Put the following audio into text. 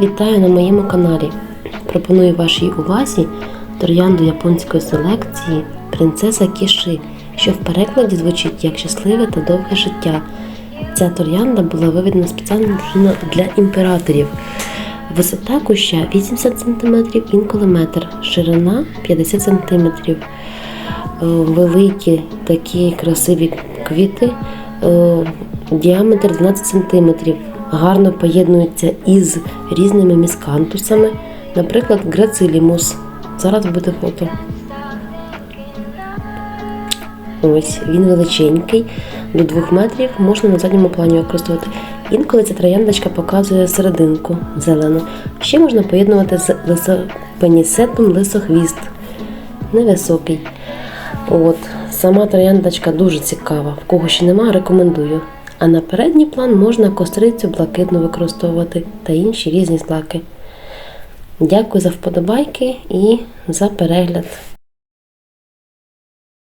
Вітаю на моєму каналі. Пропоную вашій увазі троянду японської селекції Принцеса Кіши, що в перекладі звучить як щасливе та довге життя. Ця троянда була виведена спеціально для- для імператорів. Висота куща 80 см, інколи метр, ширина 50 см. Е, Великі такі красиві квіти, е, діаметр 12 см. Гарно поєднуються із різними міскантусами, наприклад, грацилімус. Зараз буде фото. Ось він величенький, до 2 метрів можна на задньому плані використовувати. Інколи ця трояндочка показує серединку зелену. Ще можна поєднувати з лисопенісетом лисохвіст. Невисокий. От, сама трояндочка дуже цікава. В кого ще нема, рекомендую. А на передній план можна кострицю блакитну використовувати та інші різні злаки. Дякую за вподобайки і за перегляд.